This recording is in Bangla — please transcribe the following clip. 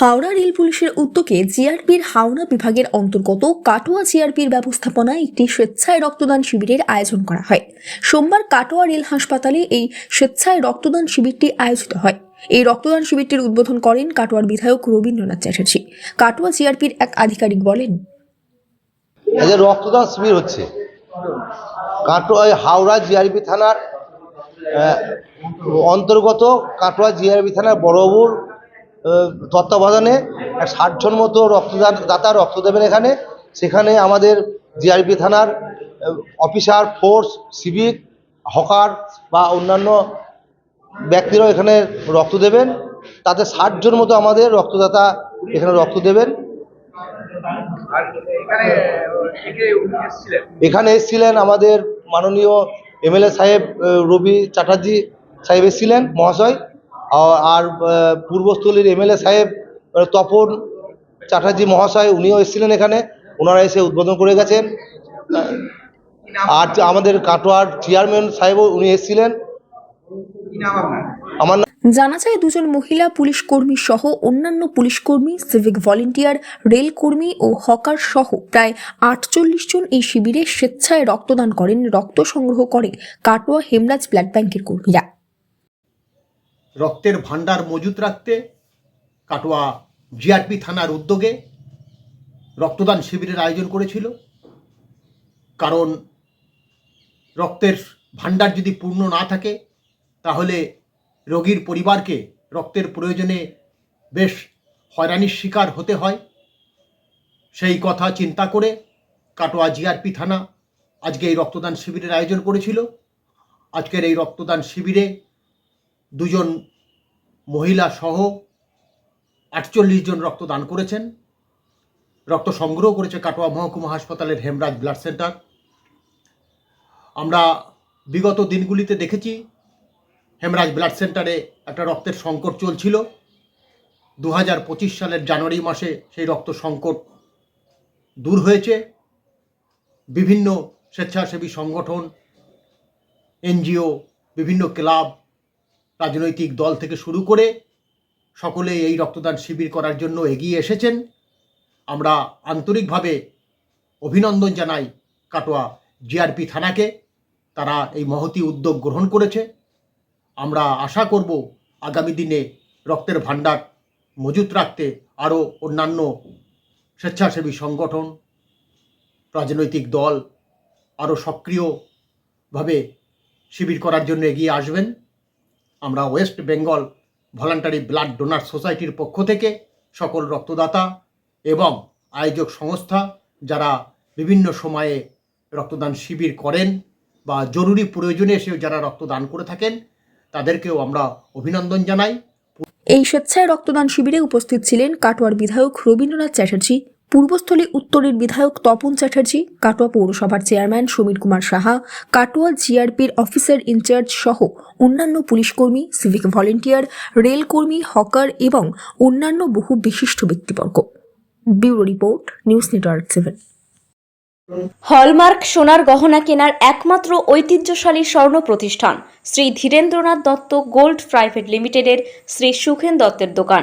হাওড়া রেল পুলিশের উদ্যোগে জিআরপির হাওড়া বিভাগের অন্তর্গত কাটোয়া জিআরপির ব্যবস্থাপনায় একটি স্বেচ্ছায় রক্তদান শিবিরের আয়োজন করা হয়। সোমবার কাটোয়া রেল হাসপাতালে এই স্বেচ্ছায় রক্তদান শিবিরটি আয়োজিত হয়। এই রক্তদান শিবিরটির উদ্বোধন করেন কাটোয়ার বিধায়ক রবীন্দ্রনাথ চ্যাটার্জি। কাটোয়া জিআরপির এক আধিকারিক বলেন রক্তদান শিবির হচ্ছে, কাটোয়া হাওড়া জিআরপি থানার অন্তর্গত কাটোয়া জিআরপি থানার বড়বুর তত্ত্বাবধানে এক ষাট জন মতো রক্তদান দাতা রক্ত দেবেন এখানে। সেখানে আমাদের জিআরবি থানার অফিসার ফোর্স সিভিক হকার বা অন্যান্য ব্যক্তিরাও এখানে রক্ত দেবেন। তাতে ষাট জন মতো আমাদের রক্তদাতা এখানে রক্ত দেবেন। এখানে এসেছিলেন? আমাদের মাননীয় এমএলএ সাহেব রবি চ্যাটার্জি সাহেব এসেছিলেন মহাশয়। আর পূর্বস্থলীর এমএলএ সাহেব তপন চ্যাটার্জি মহাশয়, উনিও এসেছিলেন এখানে। ওনারা এসে উদ্বোধন করে গেছেন। আর আমাদের কাটোয়ার চেয়ারম্যান সাহেবও উনি এসেছিলেন। আমার জানা যায় দুজন মহিলা পুলিশ কর্মী সহ অন্যান্য পুলিশ কর্মী সিভিক ভলেন্টিয়ার রেল কর্মী ও হকার সহ প্রায় আটচল্লিশ জন এই শিবিরে স্বেচ্ছায় রক্তদান করেন, রক্ত সংগ্রহ করে কাটোয়া হেমরাজ ব্লাড ব্যাংকের কর্মীরা। রক্তের ভাণ্ডার মজুত রাখতে কাটোয়া জিআরপি থানার উদ্যোগে রক্তদান শিবিরের আয়োজন করেছিল। কারণ রক্তের ভাণ্ডার যদি পূর্ণ না থাকে, তাহলে রোগীর পরিবারকে রক্তের প্রয়োজনে বেশ হয়রানির শিকার হতে হয়। সেই কথা চিন্তা করে কাটোয়া জিআরপি থানা আজকে এই রক্তদান শিবিরের আয়োজন করেছিল। আজকের এই রক্তদান শিবিরে দুজন মহিলা সহ আটচল্লিশ জন রক্তদান করেছেন। রক্ত সংগ্রহ করেছে কাটোয়া মহকুমা হাসপাতালের হেমরাজ ব্লাড সেন্টার। আমরা বিগত দিনগুলিতে দেখেছি, হেমরাজ ব্লাড সেন্টারে একটা রক্তের সংকট চলছিল। দু হাজার পঁচিশ সালের জানুয়ারি মাসে সেই রক্ত সংকট দূর হয়েছে। বিভিন্ন স্বেচ্ছাসেবী সংগঠন, এনজিও, বিভিন্ন ক্লাব রাজনৈতিক দল থেকে শুরু করে সকলে এই রক্তদান শিবির করার জন্য এগিয়ে এসেছেন। আমরা আন্তরিকভাবে অভিনন্দন জানাই কাটোয়া জিআরপি থানাকে, তারা এই মহতি উদ্যোগ গ্রহণ করেছে। আমরা আশা করব আগামী দিনে রক্তের ভাণ্ডার মজুত রাখতে আরও অন্যান্য স্বেচ্ছাসেবী সংগঠন, রাজনৈতিক দল আরও সক্রিয়ভাবে শিবির করার জন্য এগিয়ে আসবেন। আমরা West Bengal voluntary blood donor সোসাইটির পক্ষ থেকে সকল রক্তদাতা এবং আয়োজক সংস্থা যারা বিভিন্ন সময়ে রক্তদান শিবির করেন বা জরুরি প্রয়োজনে এসেও যারা রক্তদান করে থাকেন, তাদেরকেও আমরা অভিনন্দন জানাই। এই স্বেচ্ছায় রক্তদান শিবিরে উপস্থিত ছিলেন কাটোয়ার বিধায়ক রবীন্দ্রনাথ চ্যাটার্জি পূর্বস্থলী উত্তরের বিধায়ক তপন চ্যাটার্জি, কাটোয়া পৌরসভার চেয়ারম্যান সমীর কুমার সাহা, কাটোয়া জিআরপির অফিসার ইনচার্জ সহ অন্যান্য পুলিশকর্মী, সিভিক ভলেন্টিয়ার, রেলকর্মী, হকার এবং অন্যান্য বহু বিশিষ্ট ব্যক্তিবর্গ। Bureau report, news network seven. Hallmark সোনার গহনা কেনার একমাত্র ঐতিহ্যশালী স্বর্ণ প্রতিষ্ঠান শ্রী ধীরেন্দ্রনাথ দত্ত গোল্ড প্রাইভেট লিমিটেডের শ্রী সুখেন দত্তের দোকান।